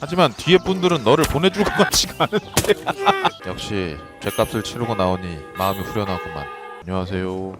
하지만 뒤에 분들은 너를 보내줄 것 같지가 않은데. 역시 죗값을 치르고 나오니 마음이 후련하구만. 안녕하세요.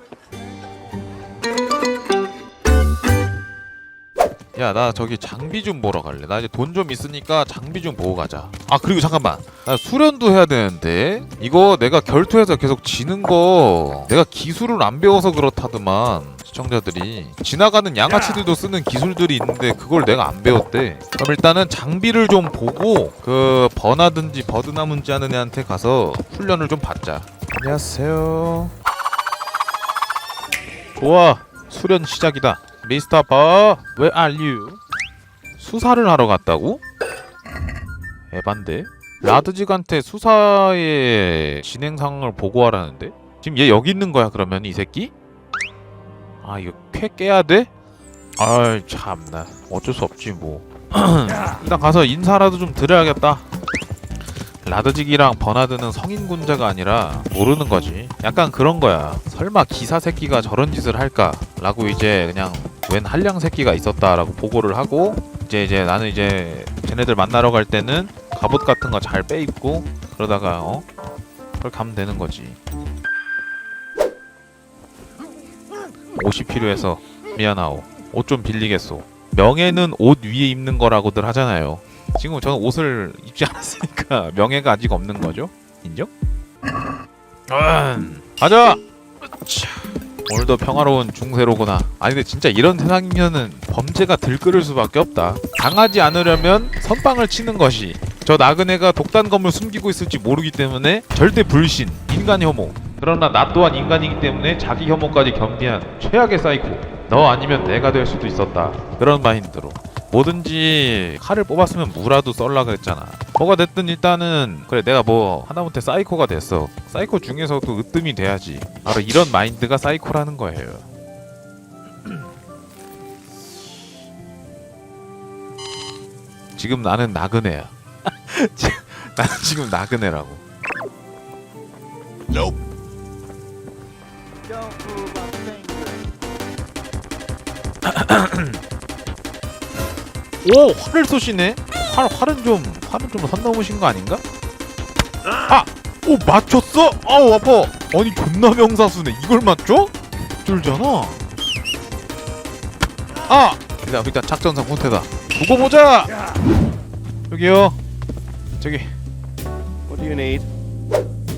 야 나 저기 장비 좀 보러 갈래. 나 이제 돈 좀 있으니까 장비 좀 보고 가자. 아 그리고 잠깐만. 나 수련도 해야 되는데. 이거 내가 결투해서 계속 지는 거 내가 기술을 안 배워서 그렇다더만 시청자들이 지나가는 양아치들도 쓰는 기술들이 있는데 그걸 내가 안 배웠대 그럼 일단은 장비를 좀 보고 그 버나든지 버드나문지 하는 애한테 가서 훈련을 좀 받자 안녕하세요 좋아 수련 시작이다 미스터 버 Where are you? 수사를 하러 갔다고? 에반데? 라드직한테 수사의 진행 상황을 보고하라는데? 지금 얘 여기 있는 거야 그러면 이 새끼? 아 이거 쾌 깨야 돼? 아이 참나. 어쩔 수 없지 뭐. 일단 가서 인사라도 좀 드려야겠다. 라드직이랑 버나드는 성인 군자가 아니라 모르는 거지. 약간 그런 거야. 설마 기사 새끼가 저런 짓을 할까? 라고 이제 그냥 웬 한량 새끼가 있었다라고 보고를 하고 이제 이제 나는 이제 쟤네들 만나러 갈 때는 갑옷 같은 거 잘 빼입고 그러다가 어? 그걸 가면 되는 거지 옷이 필요해서 미안하오 옷 좀 빌리겠소 명예는 옷 위에 입는 거라고들 하잖아요 지금 저는 옷을 입지 않았으니까 명예가 아직 없는 거죠 인정? 음, 가자 차. 오늘도 평화로운 중세로구나. 아니 근데 진짜 이런 세상이면은 범죄가 들끓을 수밖에 없다. 당하지 않으려면 선빵을 치는 것이. 저 나그네가 독단 검을 숨기고 있을지 모르기 때문에 절대 불신, 인간 혐오. 그러나 나 또한 인간이기 때문에 자기 혐오까지 겸비한 최악의 사이코. 너 아니면 내가 될 수도 있었다. 그런 마인드로. 뭐든지 칼을 뽑았으면 무라도 썰라 그랬잖아. 뭐가 됐든 일단은 그래 내가 뭐 하다못해 사이코가 됐어. 사이코 중에서도 으뜸이 돼야지. 바로 이런 마인드가 사이코라는 거예요. 지금 나는 나그네야. 지- 나는 지금 나그네라고. 오 활을 쏘시네. 활 활은 좀 활은 좀 선 넘으신 거 아닌가? 아! 오 맞췄어? 아우 아파. 아니 존나 명사수네. 이걸 맞춰? 쫄잖아. 아! 일단 일단 작전상 후퇴다. 두고 보자. 여기요. 저기 What do you need?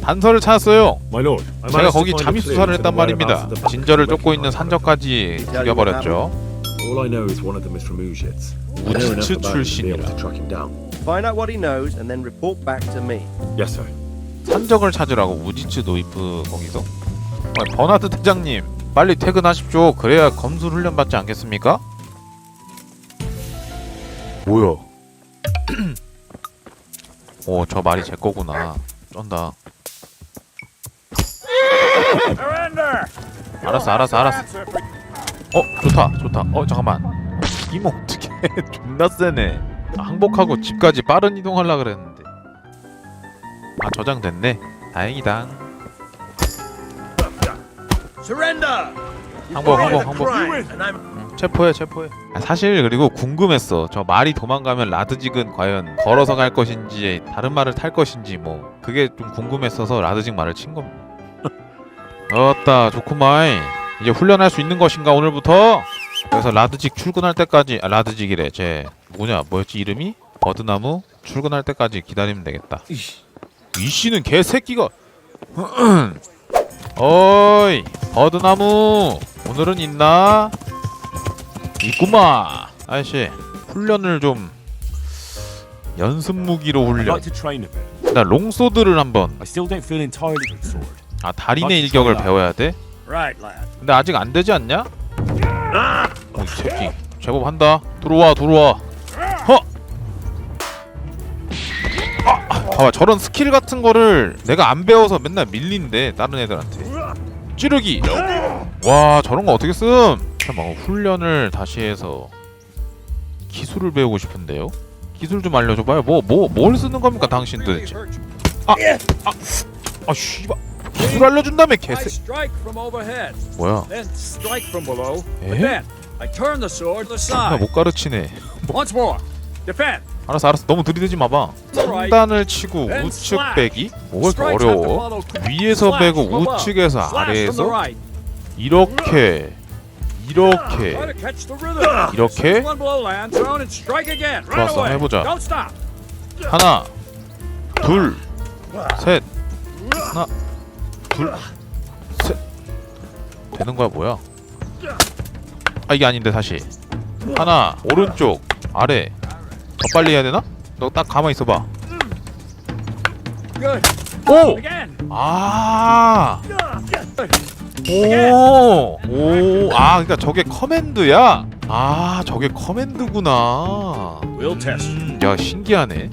단서를 찾았어요. My lord, I 제가 거기 잠입 수사를 했단 말입니다. 진저를 쫓고 있는. 산적까지 죽여버렸죠. All I know is one of them is from Uzhitz. I know enough 우지츠 about him to be able 출신이라. to track him down. Find out what he knows and then report back to me. Yes, sir. 산적을 찾으라고 우지츠 노이프 거기서? 아, 버나드 대장님 빨리 퇴근하십시오. 그래야 검술 훈련 받지 않겠습니까? 뭐야? 오, 저 말이 제 거구나. 쩐다. 알았어, 알았어, 알았어. 어, 좋다, 좋다. 어, 잠깐만. 이모 어떻게? 존나 세네. 아, 항복하고 집까지 빠른 이동하려 그랬는데. 아, 저장됐네. 다행이다. 항복, 항복, 항복. 응, 체포해, 체포해. 아, 사실 그리고 궁금했어. 저 말이 도망가면 라드직은 과연 걸어서 갈 것인지 다른 말을 탈 것인지 뭐 그게 좀 궁금했어서 라드직 말을 친 겁니다. 어따 좋구마이. 이제 훈련할 수 있는 것인가 오늘부터? 그래서 라드직 출근할 때까지 아, 라드직이래. 쟤 뭐냐 뭐였지 이름이? 버드나무 출근할 때까지 기다리면 되겠다. 이 씨는 개새끼가. 어이 버드나무 오늘은 있나? 있구마 아저씨 훈련을 좀 연습 무기로 훈련. 나 롱소드를 한번. 아 달인의 일격을 배워야 돼? 근데 아직 안 되지 않냐? 어, 이 새끼 제법 한다 들어와 들어와 허! 아, 아, 봐봐 저런 스킬 같은 거를 내가 안 배워서 맨날 밀린대 다른 애들한테 찌르기 와 저런 거 어떻게 씀? 잠깐만 훈련을 다시 해서 기술을 배우고 싶은데요? 기술 좀 알려줘봐요. 뭐 뭐 뭘 쓰는 겁니까 당신 도대체? 아! 아! 아 씨발. 기술 알려준다며 개새. 뭐야? 에? 나. 못 가르치네. Once more. Defend. 알았어 알았어. 너무 들이대지 마봐. 상단을 치고 우측 빼기? 뭐가 이렇게 어려워? 위에서 빼고 우측에서 아래에서? 이렇게 이렇게 이렇게? 좋았어, 해보자. 하나 둘셋. 하나 둘셋. 되는 거야 뭐야? 아 이게 아닌데 다시. 하나 오른쪽 아래. 더 빨리 해야 되나? 너 딱 가만히 있어봐. 오! 아 오! 오! 아, 그러니까 저게 커맨드야? 아, 저게 커맨드구나. We'll test. 음, 야, 신기하네.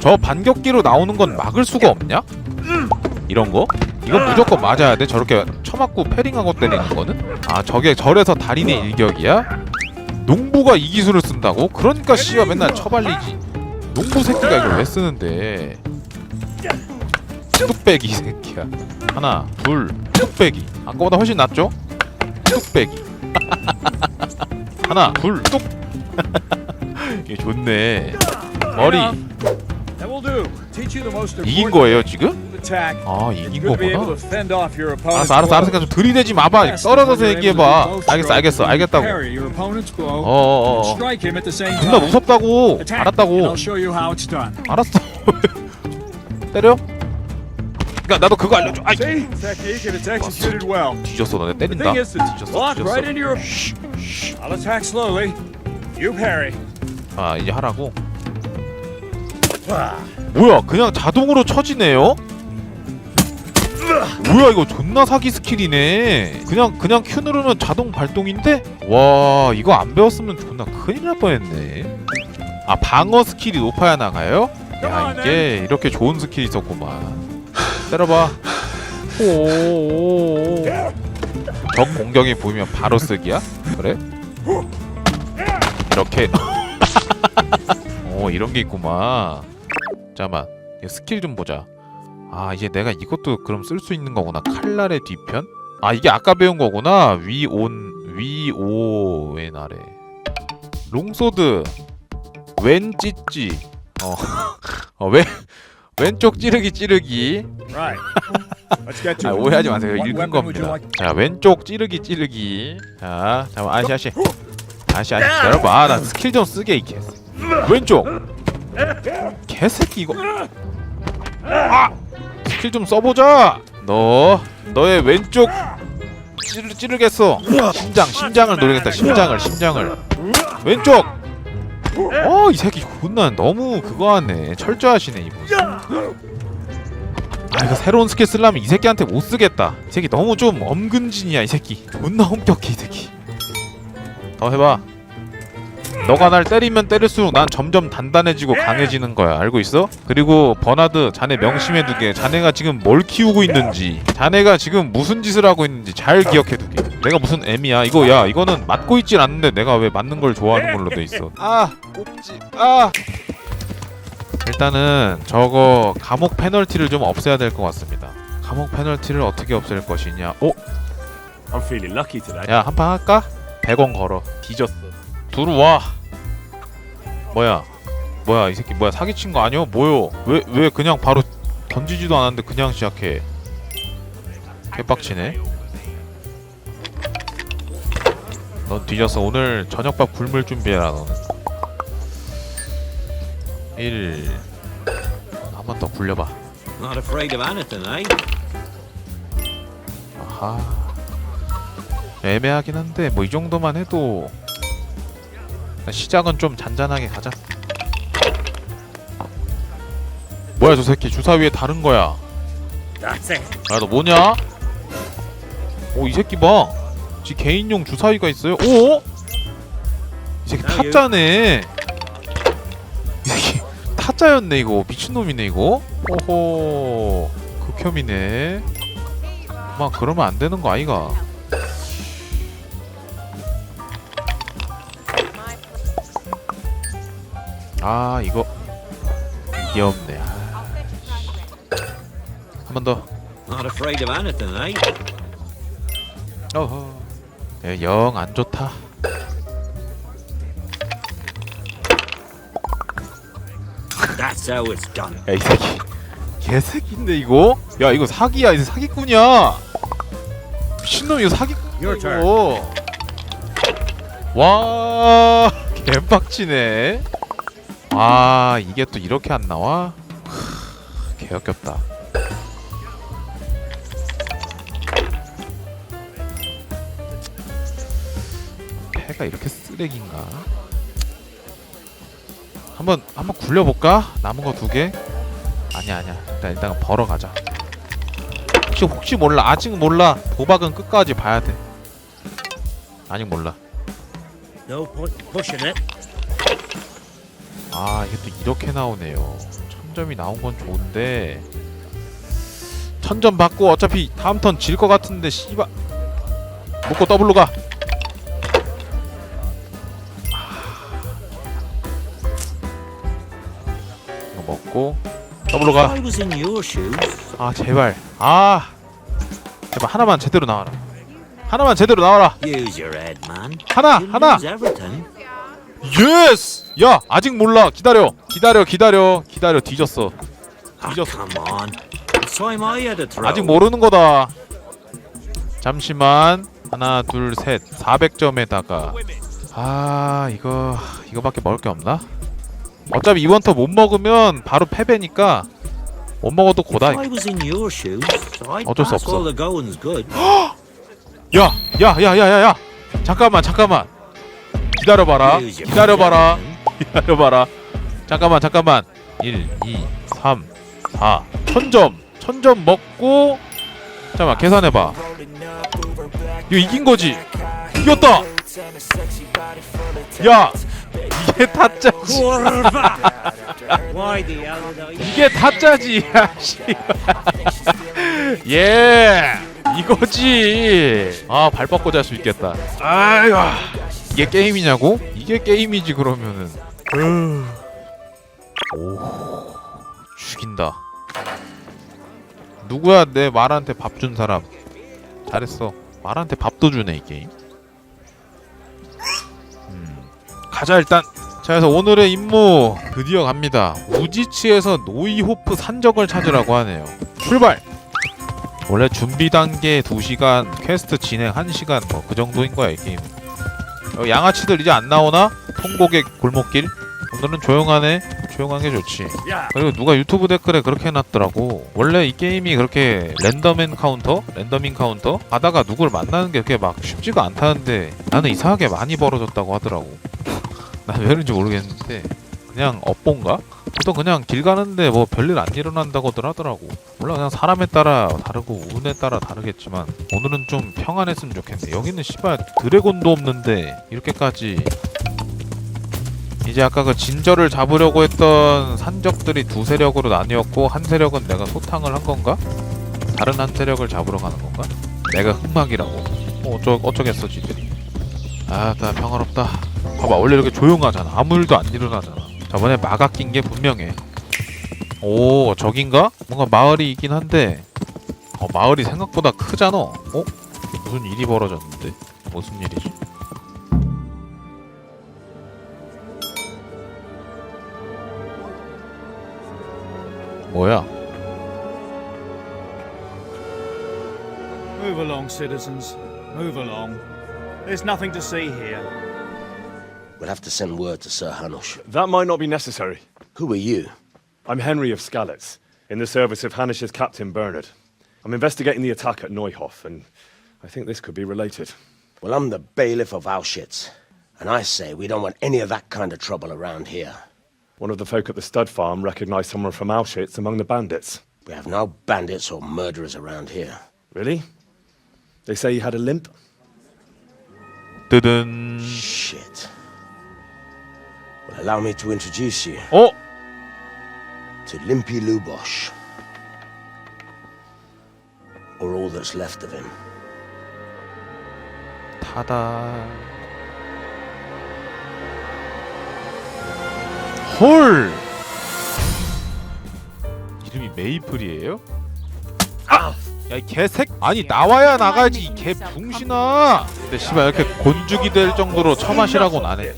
저 반격기로 나오는 건 막을 수가 없냐? 이런 거? 이건 무조건 맞아야 돼. 저렇게 쳐맞고 패링하고 때리는 거는? 아, 저게 절에서 달인의 일격이야? 농부가 이 기술을 쓴다고? 그러니까 씨가 맨날 쳐발리지. 농부 새끼가 이걸 왜 쓰는데? 뚝배기 이 새끼야. 하나, 둘, 뚝배기. 아까보다 훨씬 낫죠? 뚝배기. 하나, 둘, 뚝. 이게 좋네. 머리 이긴 거예요 지금? 아 이긴 거구나. 알았어 알았어 알았어. 그러니까 좀 들이대지 마봐. 떨어져서 얘기해봐. 알겠어 알겠어. 알겠다고. 어어어. 존나. 무섭다고. 알았다고. 알았어. 때려? 그러니까 나도 그거 알려줘. 아이 See? Technique and it's executed well. 뒤졌어 너네 The 때린다. thing is to 뒤졌어 block right 뒤졌어. into your. I'll attack slowly. You parry. 아 이제 하라고. 뭐야 그냥 자동으로 쳐지네요? 뭐야 이거 존나 사기 스킬이네 그냥 그냥 Q 누르면 자동 발동인데? 와 이거 안 배웠으면 존나 큰일 날 뻔했네 아 방어 스킬이 높아야 나가요? 야 이게 이렇게 좋은 스킬이 있었구만 때려봐. 오오오오 적 공격이 보이면 바로 쓰기야? 그래? 이렇게. 오 이런 게 있구만. 잠깐만 이거 스킬 좀 보자. 아 이제 내가 이것도 그럼 쓸 수 있는 거구나. 칼날의 뒤편? 아 이게 아까 배운 거구나. 위온 위오 왼 아래. 롱소드. 왼 찌찌. 어, 어 왼, 왼쪽 찌르기 찌르기. Right. Let's get to 아, it. 오해하지 마세요. What 읽은 weapon would you 겁니다. like? 자 왼쪽 찌르기 찌르기. 자 잠깐 아시 아시 아시 아시 기다려봐. 나 스킬 좀 쓰게 이 개새. 왼쪽. 개새끼 이거. 아! 스킬 좀 써보자. 너 너의 왼쪽 찌르 찌르겠어. 심장 심장을 노리겠다. 심장을 심장을. 왼쪽 어이 새끼 존나 너무 그거 하네. 철저하시네 이분 아 이거 새로운 스킬 쓰려면 이 새끼한테 못 쓰겠다. 이 새끼 너무 좀 엄근진이야 이 새끼. 존나 엄격해 이 새끼. 더 해봐 너가 날 때리면 때릴수록 난 점점 단단해지고 강해지는 거야. 알고 있어? 그리고 버나드 자네 명심해두게. 자네가 지금 뭘 키우고 있는지. 자네가 지금 무슨 짓을 하고 있는지 잘 기억해두게. 내가 무슨 M이야? 이거 야 이거는 맞고 있질 않는데 내가 왜 맞는 걸 좋아하는 걸로 돼 있어? 아 꼭지. 아. 일단은 저거 감옥 페널티를 좀 없애야 될 것 같습니다. 감옥 페널티를 어떻게 없앨 것이냐? 어? I'm feeling lucky today. 야 한 판 할까? 100원 걸어. 뒤졌어. 들어와 뭐야? 뭐야 이 새끼 뭐야 사기친 거 아니야? 뭐요? 왜 왜 그냥 바로 던지지도 않았는데 그냥 시작해. 개빡치네. 넌 뒤졌어 오늘 저녁밥 굶을 준비해라 너는. 1한 번 더 굴려봐. Not afraid of anything, eh? 아하. 애매하긴 한데 뭐 이 정도만 해도 시작은 좀 잔잔하게 가자 뭐야 저 새끼 주사 위에 다른 거야. 야 너 뭐냐? 오이 새끼 봐. 지 개인용 주사위가 있어요. 오? 이 새끼 타짜네. 이 새끼 타짜였네 이거 미친놈이네 이거. 오호 극혐이네. 막 그러면 안 되는 거 아이가. 아 이거 귀엽네. 아. 한번 더. 어허. 네, 영안 좋다. 야이 새끼 개새끼인데 이거? 야 이거 사기야 이거 사기꾼이야. 미친놈 이거 사기꾼 Your 이거. 와 개빡치네. 아 이게 또 이렇게 안 나와? 크, 개역겹다 패가 이렇게 쓰레기인가? 한번 한번 굴려볼까? 남은 거 두 개? 아니야 아니야 일단 일단 벌어 가자. 혹시 혹시 몰라 아직 몰라 도박은 끝까지 봐야 돼. 아직 몰라. No point in pushing it. 아 이게 또 이렇게 나오네요. 천점이 나온 건 좋은데 천점 받고 어차피 다음 턴 질 것 같은데 씨발 먹고 더블로 가. 이거 먹고 더블로 If 가. I was in your shoes, 아 제발 아 제발 하나만 제대로 나와라 하나만 제대로 나와라. 하나 하나. 예스! 야 아직 몰라. 기다려. 기다려 기다려. 기다려. 뒤졌어. Ah, 뒤졌어. 아직 모르는 거다. 잠시만. 하나 둘셋. 400점에다가. 아 이거 이거밖에 먹을 게 없나? 어차피 이번 터 못 먹으면 바로 패배니까 못 먹어도 고다 어쩔 수 없어. all the goings good. 야, 야, 야, 야, 야, 야. 잠깐만, 잠깐만. 기다려봐라. Use your 기다려봐라. 기다려봐라. 잠깐만, 잠깐만. 1, 2, 3, 4. 천점. 천점 먹고. 잠깐만, 계산해봐. 이거 이긴 거지? 이겼다! 야! 이게 타짜지. 이게 타짜지. 예! 이거지. 아, 발 뻗고 잘 수 있겠다. 아이고. 이게 게임이냐고? 이게 게임이지 그러면은. 오. 죽인다. 누구야 내 말한테 밥 준 사람? 잘했어. 말한테 밥도 주네 이 게임. 음. 가자 일단. 자, 그래서 오늘의 임무 드디어 갑니다. 우지치에서 노이호프 산적을 찾으라고 하네요. 출발. 원래 준비 단계 2시간, 퀘스트 진행 1시간 뭐 그 정도인 거야 이 게임. 어, 양아치들 이제 안 나오나? 통곡의 골목길? 오늘은 조용하네. 조용한 게 좋지. 그리고 누가 유튜브 댓글에 그렇게 해놨더라고. 원래 이 게임이 그렇게 랜덤 엔카운터, 랜덤 인카운터 하다가 누굴 만나는 게 그렇게 막 쉽지가 않다는데 나는 이상하게 많이 벌어졌다고 하더라고. 난 왜 그런지 모르겠는데 그냥 업본가? 보통 그냥 길 가는데 뭐 별일 안 일어난다고들 하더라고. 몰라 그냥 사람에 따라 다르고 운에 따라 다르겠지만 오늘은 좀 평안했으면 좋겠네. 여기는 씨발 드래곤도 없는데 이렇게까지 이제 아까 그 진저를 잡으려고 했던 산적들이 두 세력으로 나뉘었고 한 세력은 내가 소탕을 한 건가? 다른 한 세력을 잡으러 가는 건가? 내가 흑막이라고. 어, 어쩌 어쩌겠어 지들이. 아나 평화롭다. 봐봐 원래 이렇게 조용하잖아. 아무 일도 안 일어나잖아. 저번에 마가 낀 게 분명해. 오 저긴가? 뭔가 마을이 있긴 한데 어 마을이 생각보다 크잖아. 어? 무슨 일이 벌어졌는데? 무슨 일이지? 뭐야? Move along, citizens. Move along. There's nothing to see here. We'll have to send word to Sir Hanush. That might not be necessary. Who are you? I'm Henry of Skalitz, in the service of Hanish's Captain Bernard. I'm investigating the attack at Neuhof, and I think this could be related. Well, I'm the bailiff of Auschwitz, and I say we don't want any of that kind of trouble around here. One of the folk at the stud farm recognized someone from Auschwitz among the bandits. We have no bandits or murderers around here. Really? They say he had a limp? 뜨든. Shit. Well, allow me to introduce you 어? to Limpy Lubosh. Or all that's left of him. 타다. 헐. 이름이 메이플이에요? 아! 야, 이 개색 아니 나와야 나가지 이 개 붕신아. 근데 씨발 이렇게 곤죽이 될 정도로 처마시라고는 안 해.